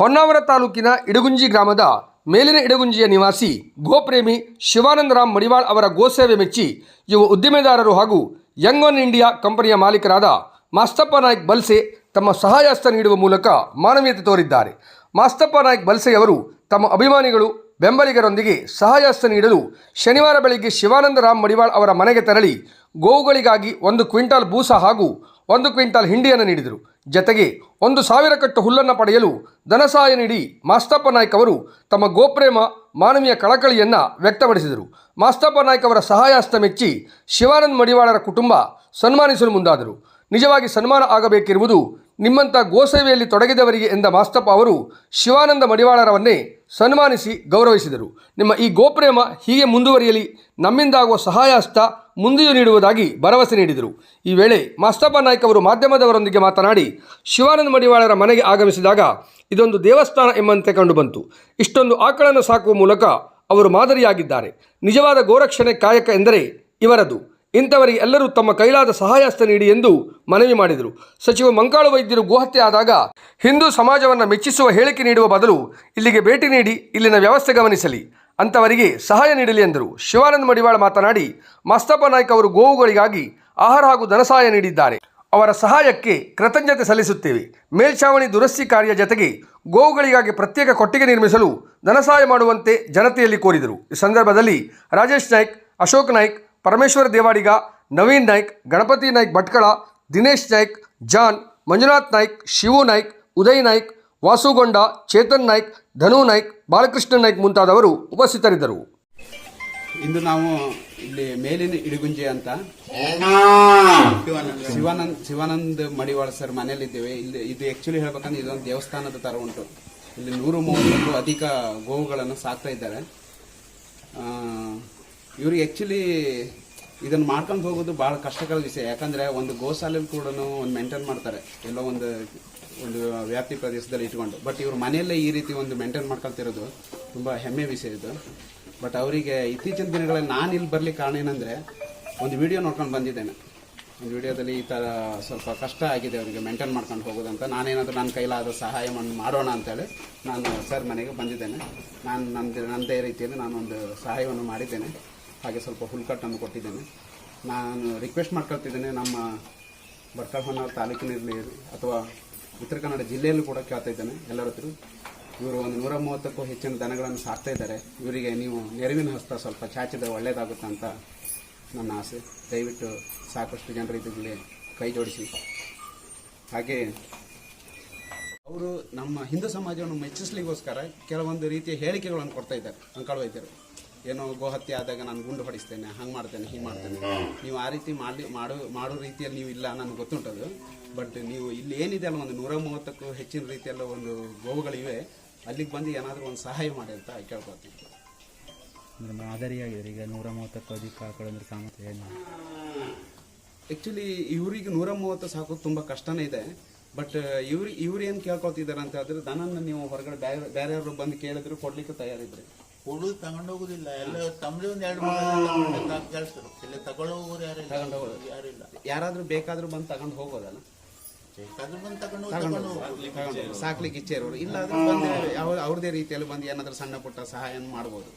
ಹೊನ್ನಾವರ ತಾಲೂಕಿನ ಇಡಗುಂಜಿ ಗ್ರಾಮದ ಮೇಲಿನ ಇಡಗುಂಜಿಯ ನಿವಾಸಿ ಗೋಪ್ರೇಮಿ ಶಿವಾನಂದರಾಮ್ ಮಡಿವಾಳ್ ಅವರ ಗೋಸೇವೆ ಮೆಚ್ಚಿ ಯುವ ಉದ್ದಿಮೆದಾರರು ಹಾಗೂ ಯಂಗ್ ಒನ್ ಇಂಡಿಯಾ ಕಂಪನಿಯ ಮಾಲೀಕರಾದ ಮಾಸ್ತಪ್ಪ ನಾಯ್ಕ್ ಬಲ್ಸೆ ತಮ್ಮ ಸಹಾಯಹಸ್ತ ನೀಡುವ ಮೂಲಕ ಮಾನವೀಯತೆ ತೋರಿದ್ದಾರೆ. ಮಾಸ್ತಪ್ಪ ನಾಯ್ಕ್ ಬಲ್ಸೆಯವರು ತಮ್ಮ ಅಭಿಮಾನಿಗಳು ಬೆಂಬಲಿಗರೊಂದಿಗೆ ಸಹಾಯಹಸ್ತ ನೀಡಲು ಶನಿವಾರ ಬೆಳಗ್ಗೆ ಶಿವಾನಂದರಾಮ್ ಮಡಿವಾಳ್ ಅವರ ಮನೆಗೆ ತೆರಳಿ ಗೋವುಗಳಿಗಾಗಿ ಒಂದು ಕ್ವಿಂಟಾಲ್ ಬೂಸ ಹಾಗೂ ಒಂದು ಕ್ವಿಂಟಾಲ್ ಹಿಂಡಿಯನ್ನು ನೀಡಿದರು. ಜತೆಗೆ ಒಂದು ಸಾವಿರ ಕಟ್ಟು ಹುಲ್ಲನ್ನು ಪಡೆಯಲು ಧನಸಹಾಯ ನೀಡಿ ಮಾಸ್ತಪ್ಪ ನಾಯ್ಕ ಅವರು ತಮ್ಮ ಗೋಪ್ರೇಮ ಮಾನವೀಯ ಕಳಕಳಿಯನ್ನು ವ್ಯಕ್ತಪಡಿಸಿದರು. ಮಾಸ್ತಪ್ಪ ನಾಯ್ಕ ಅವರ ಸಹಾಯ ಹಸ್ತ ಮೆಚ್ಚಿ ಶಿವಾನಂದ ಮಡಿವಾಳರ ಕುಟುಂಬ ಸನ್ಮಾನಿಸಲು ಮುಂದಾದರು. ನಿಜವಾಗಿ ಸನ್ಮಾನ ಆಗಬೇಕಿರುವುದು ನಿಮ್ಮಂಥ ಗೋಸೇವೆಯಲ್ಲಿ ತೊಡಗಿದವರಿಗೆ ಎಂದ ಮಾಸ್ತಪ್ಪ ಅವರು ಶಿವಾನಂದ ಮಡಿವಾಳರವನ್ನೇ ಸನ್ಮಾನಿಸಿ ಗೌರವಿಸಿದರು. ನಿಮ್ಮ ಈ ಗೋಪ್ರೇಮ ಹೀಗೆ ಮುಂದುವರಿಯಲಿ. ನಮ್ಮಿಂದಾಗುವ ಸಹಾಯ ಹಸ್ತ ಮುಂದೆಯೂ ನೀಡುವುದಾಗಿ ಭರವಸೆ ನೀಡಿದರು. ಈ ವೇಳೆ ಮಾಸ್ತಪ್ಪ ನಾಯ್ಕ ಅವರು ಮಾಧ್ಯಮದವರೊಂದಿಗೆ ಮಾತನಾಡಿ, ಶಿವಾನಂದ ಮಡಿವಾಳರ ಮನೆಗೆ ಆಗಮಿಸಿದಾಗ ಇದೊಂದು ದೇವಸ್ಥಾನ ಎಂಬಂತೆ ಕಂಡುಬಂತು. ಇಷ್ಟೊಂದು ಆಕಳನ್ನು ಸಾಕುವ ಮೂಲಕ ಅವರು ಮಾದರಿಯಾಗಿದ್ದಾರೆ. ನಿಜವಾದ ಗೋರಕ್ಷಣೆ ಕಾಯಕ ಎಂದರೆ ಇವರದು. ಇಂಥವರಿಗೆ ಎಲ್ಲರೂ ತಮ್ಮ ಕೈಲಾದ ಸಹಾಯಹಸ್ತ ನೀಡಿ ಎಂದು ಮನವಿ ಮಾಡಿದರು. ಸಚಿವ ಮಂಕಾಳು ವೈದ್ಯರು ಗೋಹತ್ಯೆ ಆದಾಗ ಹಿಂದೂ ಸಮಾಜವನ್ನು ಮೆಚ್ಚಿಸುವ ಹೇಳಿಕೆ ನೀಡುವ ಬದಲು ಇಲ್ಲಿಗೆ ಭೇಟಿ ನೀಡಿ ಇಲ್ಲಿನ ವ್ಯವಸ್ಥೆ ಗಮನಿಸಲಿ. ಅಂಥವರಿಗೆ ಸಹಾಯ ನೀಡಲಿ ಎಂದರು. ಶಿವಾನಂದ ಮಡಿವಾಳ ಮಾತನಾಡಿ ಮಸ್ತಪ್ಪ ನಾಯ್ಕ ಅವರು ಗೋವುಗಳಿಗಾಗಿ ಆಹಾರ ಹಾಗೂ ಧನಸಹಾಯ ನೀಡಿದ್ದಾರೆ. ಅವರ ಸಹಾಯಕ್ಕೆ ಕೃತಜ್ಞತೆ ಸಲ್ಲಿಸುತ್ತೇವೆ. ಮೇಲ್ಛಾವಣಿ ದುರಸ್ತಿ ಕಾರ್ಯ ಜತೆಗೆ ಗೋವುಗಳಿಗಾಗಿ ಪ್ರತ್ಯೇಕ ಕೊಟ್ಟಿಗೆ ನಿರ್ಮಿಸಲು ಧನಸಹಾಯ ಮಾಡುವಂತೆ ಜನತೆಯಲ್ಲಿ ಕೋರಿದರು. ಈ ಸಂದರ್ಭದಲ್ಲಿ ರಾಜೇಶ್ ನಾಯ್ಕ್, ಅಶೋಕ್ ನಾಯ್ಕ್, ಪರಮೇಶ್ವರ ದೇವಾಡಿಗ, ನವೀನ್ ನಾಯ್ಕ್, ಗಣಪತಿ ನಾಯ್ಕ್ ಭಟ್ಕಳ, ದಿನೇಶ್ ನಾಯ್ಕ್, ಜಾನ್, ಮಂಜುನಾಥ್ ನಾಯ್ಕ್, ಶಿವು ನಾಯ್ಕ್, ಉದಯ್ ನಾಯ್ಕ್ ವಾಸುಗೊಂಡ, ಚೇತನ್ ನಾಯ್ಕ್, ಧನು ನಾಯ್ಕ್, ಬಾಲಕೃಷ್ಣ ನಾಯ್ಕ್ ಮುಂತಾದವರು ಉಪಸ್ಥಿತರಿದ್ದರು. ಇಂದು ನಾವು ಇಲ್ಲಿ ಮೇಲಿನ ಇಡಿಗುಂಜೆ ಅಂತ. ಶಿವಾನಂದ್ ಶಿವಾನಂದ್ ಮಡಿವಾಳ ಸರ್ ಮನೆಯಲ್ಲಿದ್ದೇವೆ. ಇಲ್ಲಿ ಇದು ಆಕ್ಚುಲಿ ಹೇಳ್ಬೇಕಂದ್ರೆ ಇದೊಂದು ದೇವಸ್ಥಾನದ ತರ ಉಂಟು. ಇಲ್ಲಿ ನೂರು ಮೂವತ್ತಕ್ಕೂ ಅಧಿಕ ಗೋವುಗಳನ್ನು ಸಾಕ್ತಾ ಇದ್ದಾರೆ. ಇವ್ರಿಗೆ ಆಕ್ಚುಲಿ ಇದನ್ನು ಮಾಡ್ಕೊಂಡು ಹೋಗೋದು ಭಾಳ ಕಷ್ಟಕರ ವಿಷಯ. ಯಾಕಂದ್ರೆ ಒಂದು ಗೋಶಾಲೆಯಲ್ಲಿ ಕೂಡ ಒಂದು ಮೇಂಟೈನ್ ಮಾಡ್ತಾರೆ. ಎಲ್ಲೋ ಒಂದು ಒಂದು ವ್ಯಾಪ್ತಿ ಪ್ರದೇಶದಲ್ಲಿ ಇಟ್ಕೊಂಡು. ಬಟ್ ಇವ್ರ ಮನೆಯಲ್ಲೇ ಈ ರೀತಿ ಒಂದು ಮೇಂಟೈನ್ ಮಾಡ್ಕೊಳ್ತಿರೋದು ತುಂಬ ಹೆಮ್ಮೆ ವಿಷಯ ಇದು. ಬಟ್ ಅವರಿಗೆ ಇತ್ತೀಚಿನ ದಿನಗಳಲ್ಲಿ ನಾನು ಇಲ್ಲಿ ಬರ್ಲಿಕ್ಕೆ ಕಾರಣ ಏನಂದರೆ, ಒಂದು ವಿಡಿಯೋ ನೋಡ್ಕೊಂಡು ಬಂದಿದ್ದೇನೆ. ಒಂದು ವಿಡಿಯೋದಲ್ಲಿ ಈ ಥರ ಸ್ವಲ್ಪ ಕಷ್ಟ ಆಗಿದೆ ಅವರಿಗೆ ಮೇಂಟೈನ್ ಮಾಡ್ಕೊಂಡು ಹೋಗೋದಂತ. ನಾನೇನಾದರೂ ನನ್ನ ಕೈಲಾದ ಸಹಾಯ ಮಾಡ್- ಮಾಡೋಣ ಅಂತೇಳಿ ನಾನು ಸರ್ ಮನೆಗೆ ಬಂದಿದ್ದೇನೆ. ನಾನು ನಂದು ನನ್ನದೇ ರೀತಿಯಲ್ಲಿ ನಾನು ಒಂದು ಸಹಾಯವನ್ನು ಮಾಡಿದ್ದೇನೆ. ಹಾಗೆ ಸ್ವಲ್ಪ ಹುಲ್ಕಟ್ಟನ್ನು ಕೊಟ್ಟಿದ್ದೇನೆ. ನಾನು ರಿಕ್ವೆಸ್ಟ್ ಮಾಡ್ಕೊಳ್ತಿದ್ದೇನೆ ನಮ್ಮ ಭಟ್ಕಳ ತಾಲೂಕಿನಲ್ಲಿ ಅಥವಾ ಉತ್ತರ ಕನ್ನಡ ಜಿಲ್ಲೆಯಲ್ಲೂ ಕೂಡ ಕೇಳ್ತಾ ಇದ್ದಾನೆ. ಎಲ್ಲರ ಹತ್ರ ಇವರು ಒಂದು ನೂರ ಮೂವತ್ತಕ್ಕೂ ಹೆಚ್ಚಿನ ದನಗಳನ್ನು ಸಾಕ್ತಾ ಇದ್ದಾರೆ. ಇವರಿಗೆ ನೀವು ನೆರವಿನ ಹಸ್ತ ಸ್ವಲ್ಪ ಚಾಚಿದ್ರೆ ಒಳ್ಳೇದಾಗುತ್ತೆ ಅಂತ ನನ್ನ ಆಸೆ. ದಯವಿಟ್ಟು ಸಾಕಷ್ಟು ಜನರು ಇದರಲ್ಲಿ ಕೈ ಜೋಡಿಸಿ. ಹಾಗೆ ಅವರು ನಮ್ಮ ಹಿಂದೂ ಸಮಾಜವನ್ನು ಮೆಚ್ಚಿಸ್ಲಿಕ್ಕೋಸ್ಕರ ಕೆಲವೊಂದು ರೀತಿಯ ಹೇಳಿಕೆಗಳನ್ನು ಕೊಡ್ತಾ ಇದ್ದಾರೆ. ಅಂಕಳ ವೈದ್ಯರು. ಏನೋ ಗೋಹತ್ಯೆ ಆದಾಗ ನಾನು ಗುಂಡು ಹೊಡಿಸ್ತೇನೆ ಹಂಗೆ ಮಾಡ್ತೇನೆ ಹಿಂಗೆ ಮಾಡ್ತೇನೆ. ನೀವು ಆ ರೀತಿ ಮಾಡಿ ಮಾಡೋ ಮಾಡೋ ರೀತಿಯಲ್ಲಿ ನೀವು ಇಲ್ಲ ನನಗೆ ಗೊತ್ತುಂಟದು. ಬಟ್ ನೀವು ಇಲ್ಲಿ ಏನಿದೆ ಅಲ್ಲ ಒಂದು ನೂರ ಮೂವತ್ತಕ್ಕೂ ಹೆಚ್ಚಿನ ರೀತಿಯಲ್ಲ ಒಂದು ಗೋವುಗಳಿವೆ ಅಲ್ಲಿಗೆ ಬಂದು ಏನಾದರೂ ಒಂದು ಸಹಾಯ ಮಾಡಿ ಅಂತ ಕೇಳ್ಕೊತೀನಿ ಅಂದ್ರೆ ಮಾದರಿಯಾಗಿದ್ದಾರೆ ಈಗ ನೂರ ಮೂವತ್ತಕ್ಕೂ ಅಧಿಕ ಹಾಕೊಳ್ಳೋದ್ರ ಅಂದ್ರೆ ಸಾಮರ್ಥ್ಯ ಏನು? ಆ್ಯಕ್ಚುಲಿ ಇವರಿಗೆ ನೂರ ಮೂವತ್ತು ಸಾಕೋದು ತುಂಬ ಕಷ್ಟನೇ ಇದೆ. ಬಟ್ ಇವ್ರು ಇವ್ರು ಏನು ಕೇಳ್ಕೊತಿದ್ದಾರೆ ಅಂತ ಹೇಳಿದ್ರೆ ದನನ ನೀವು ಹೊರಗಡೆ ಬೇರೆ ಬೇರೆಯವರು ಬಂದು ಕೇಳಿದ್ರು ಕೊಡಲಿಕ್ಕೆ ತಯಾರಿದ್ರಿ. ಹುಡು ತಗೊಂಡೋಗುದಿಲ್ಲ. ಎಲ್ಲ ತಮ್ಮದೇ ಒಂದ್ ಎರಡು ಮೂರು ಇಲ್ಲ ತಗೊಳ್ಳೋರು ಯಾರಿಲ್ಲ ಯಾರಿಲ್ಲ. ಯಾರಾದ್ರೂ ಬೇಕಾದ್ರೂ ಬಂದು ತಗೊಂಡು ಹೋಗೋದಲ್ಲ ಬೇಕಾದ್ರೂ ಬಂದು ತಗೊಂಡು ಹೋಗಿ ತಗೊಂಡು ತಗೊಂಡು ಹೋಗ್ಬೋದು. ತಗೊಂಡು ಸಾಕ್ಲಿಕ್ಕೆ ಇಚ್ಛೆ ಇರೋರು. ಇಲ್ಲಾದ್ರೂ ಬಂದು ಯಾವ ಅವ್ರದೇ ರೀತಿಯಲ್ಲಿ ಬಂದು ಏನಾದ್ರೂ ಸಣ್ಣ ಪುಟ್ಟ ಸಹಾಯ ಮಾಡ್ಬೋದು.